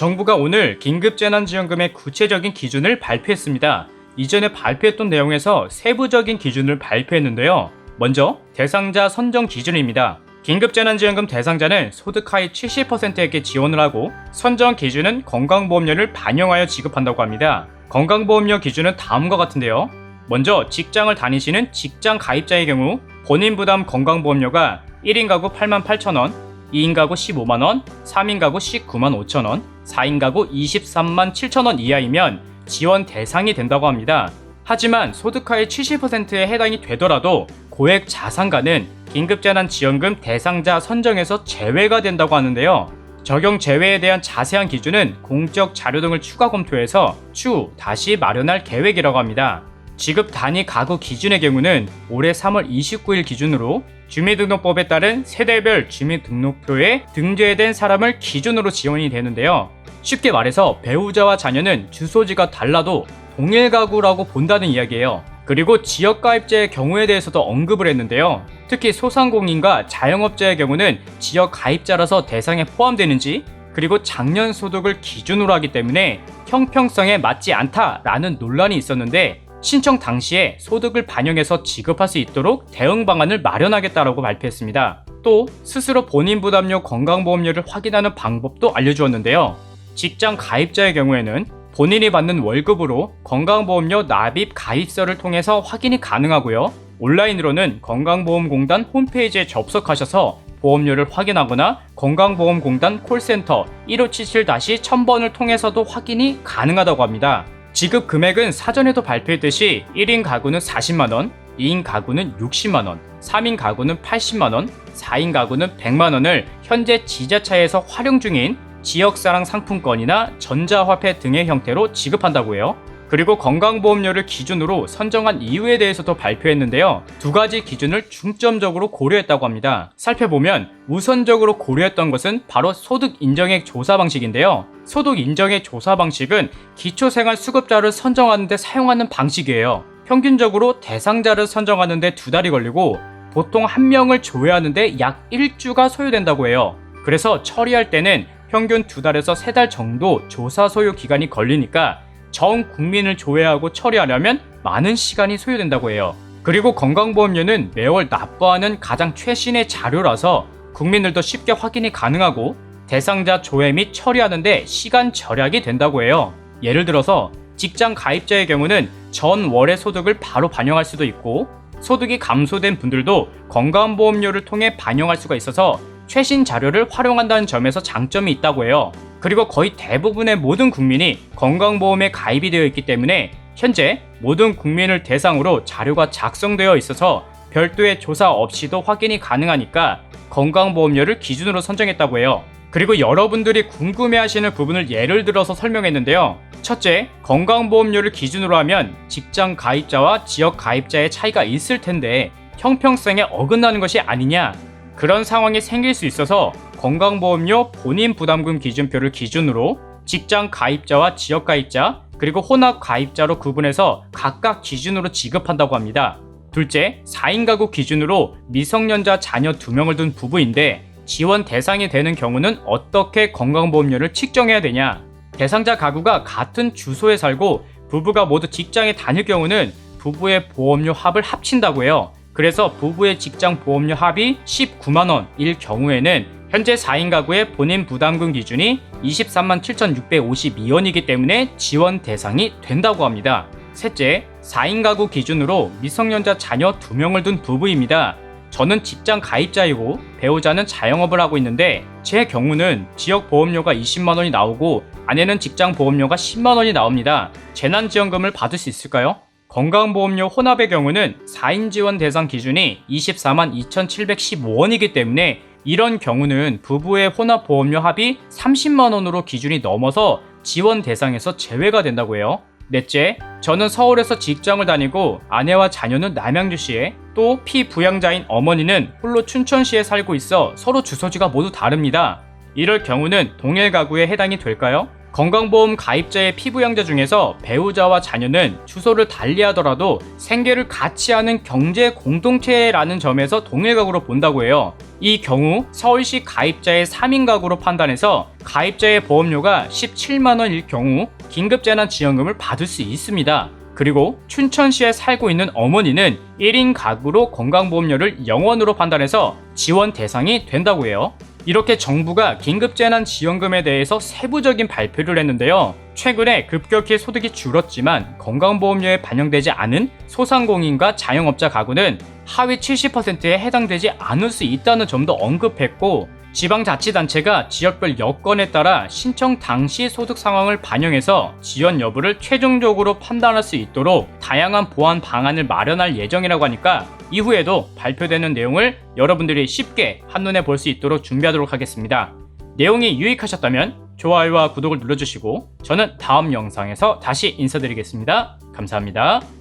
정부가 오늘 긴급재난지원금의 구체적인 기준을 발표했습니다. 이전에 발표했던 내용에서 세부적인 기준을 발표했는데요. 먼저 대상자 선정 기준입니다. 긴급재난지원금 대상자는 소득 하위 70%에게 지원을 하고 선정 기준은 건강보험료를 반영하여 지급한다고 합니다. 건강보험료 기준은 다음과 같은데요. 먼저 직장을 다니시는 직장 가입자의 경우 본인 부담 건강보험료가 1인 가구 8만 8천 원, 2인 가구 15만 원, 3인 가구 19만 5천 원, 4인 가구 23만 7천 원 이하이면 지원 대상이 된다고 합니다. 하지만 소득하의 70%에 해당이 되더라도 고액 자산가는 긴급재난지원금 대상자 선정에서 제외가 된다고 하는데요. 적용 제외에 대한 자세한 기준은 공적 자료 등을 추가 검토해서 추후 다시 마련할 계획이라고 합니다. 지급 단위 가구 기준의 경우는 올해 3월 29일 기준으로 주민등록법에 따른 세대별 주민등록표에 등재된 사람을 기준으로 지원이 되는데요. 쉽게 말해서 배우자와 자녀는 주소지가 달라도 동일 가구라고 본다는 이야기예요. 그리고 지역가입자의 경우에 대해서도 언급을 했는데요. 특히 소상공인과 자영업자의 경우는 지역 가입자라서 대상에 포함되는지 그리고 작년 소득을 기준으로 하기 때문에 형평성에 맞지 않다라는 논란이 있었는데 신청 당시에 소득을 반영해서 지급할 수 있도록 대응 방안을 마련하겠다라고 발표했습니다. 또 스스로 본인 부담료 건강보험료를 확인하는 방법도 알려주었는데요. 직장 가입자의 경우에는 본인이 받는 월급으로 건강보험료 납입 가입서를 통해서 확인이 가능하고요. 온라인으로는 건강보험공단 홈페이지에 접속하셔서 보험료를 확인하거나 건강보험공단 콜센터 1577-1000번을 통해서도 확인이 가능하다고 합니다. 지급 금액은 사전에도 발표했듯이 1인 가구는 40만원, 2인 가구는 60만원, 3인 가구는 80만원, 4인 가구는 100만원을 현재 지자체에서 활용 중인 지역사랑 상품권이나 전자화폐 등의 형태로 지급한다고 해요. 그리고 건강보험료를 기준으로 선정한 이유에 대해서도 발표했는데요. 두 가지 기준을 중점적으로 고려했다고 합니다. 살펴보면 우선적으로 고려했던 것은 바로 소득 인정액 조사 방식인데요. 소득 인정액 조사 방식은 기초생활 수급자를 선정하는데 사용하는 방식이에요. 평균적으로 대상자를 선정하는데 두 달이 걸리고 보통 한 명을 조회하는데 약 1주가 소요된다고 해요. 그래서 처리할 때는 평균 두 달에서 세 달 정도 조사 소요 기간이 걸리니까 전 국민을 조회하고 처리하려면 많은 시간이 소요된다고 해요. 그리고 건강보험료는 매월 납부하는 가장 최신의 자료라서 국민들도 쉽게 확인이 가능하고 대상자 조회 및 처리하는데 시간 절약이 된다고 해요. 예를 들어서 직장 가입자의 경우는 전 월의 소득을 바로 반영할 수도 있고 소득이 감소된 분들도 건강보험료를 통해 반영할 수가 있어서 최신 자료를 활용한다는 점에서 장점이 있다고 해요. 그리고 거의 대부분의 모든 국민이 건강보험에 가입이 되어 있기 때문에 현재 모든 국민을 대상으로 자료가 작성되어 있어서 별도의 조사 없이도 확인이 가능하니까 건강보험료를 기준으로 선정했다고 해요. 그리고 여러분들이 궁금해하시는 부분을 예를 들어서 설명했는데요. 첫째, 건강보험료를 기준으로 하면 직장 가입자와 지역 가입자의 차이가 있을 텐데 형평성에 어긋나는 것이 아니냐 그런 상황이 생길 수 있어서 건강보험료 본인 부담금 기준표를 기준으로 직장 가입자와 지역 가입자 그리고 혼합 가입자로 구분해서 각각 기준으로 지급한다고 합니다. 둘째, 4인 가구 기준으로 미성년자 자녀 2명을 둔 부부인데 지원 대상이 되는 경우는 어떻게 건강보험료를 측정해야 되냐? 대상자 가구가 같은 주소에 살고 부부가 모두 직장에 다닐 경우는 부부의 보험료 합을 합친다고 해요. 그래서 부부의 직장 보험료 합이 19만원일 경우에는 현재 4인 가구의 본인 부담금 기준이 23만 7,652원이기 때문에 지원 대상이 된다고 합니다. 셋째, 4인 가구 기준으로 미성년자 자녀 2명을 둔 부부입니다. 저는 직장 가입자이고 배우자는 자영업을 하고 있는데 제 경우는 지역 보험료가 20만 원이 나오고 아내는 직장 보험료가 10만 원이 나옵니다. 재난지원금을 받을 수 있을까요? 건강보험료 혼합의 경우는 4인 지원 대상 기준이 24만 2,715원이기 때문에 이런 경우는 부부의 혼합 보험료 합이 30만 원으로 기준이 넘어서 지원 대상에서 제외가 된다고 해요. 넷째, 저는 서울에서 직장을 다니고 아내와 자녀는 남양주시에 또 피부양자인 어머니는 홀로 춘천시에 살고 있어 서로 주소지가 모두 다릅니다. 이럴 경우는 동일 가구에 해당이 될까요? 건강보험 가입자의 피부양자 중에서 배우자와 자녀는 주소를 달리하더라도 생계를 같이 하는 경제 공동체라는 점에서 동일각으로 본다고 해요. 이 경우 서울시 가입자의 3인 가구로 판단해서 가입자의 보험료가 17만원일 경우 긴급재난지원금을 받을 수 있습니다. 그리고 춘천시에 살고 있는 어머니는 1인 가구로 건강보험료를 영원으로 판단해서 지원 대상이 된다고 해요. 이렇게 정부가 긴급재난지원금에 대해서 세부적인 발표를 했는데요. 최근에 급격히 소득이 줄었지만 건강보험료에 반영되지 않은 소상공인과 자영업자 가구는 하위 70%에 해당되지 않을 수 있다는 점도 언급했고 지방자치단체가 지역별 여건에 따라 신청 당시 소득 상황을 반영해서 지원 여부를 최종적으로 판단할 수 있도록 다양한 보완 방안을 마련할 예정이라고 하니까 이후에도 발표되는 내용을 여러분들이 쉽게 한눈에 볼 수 있도록 준비하도록 하겠습니다. 내용이 유익하셨다면 좋아요와 구독을 눌러주시고 저는 다음 영상에서 다시 인사드리겠습니다. 감사합니다.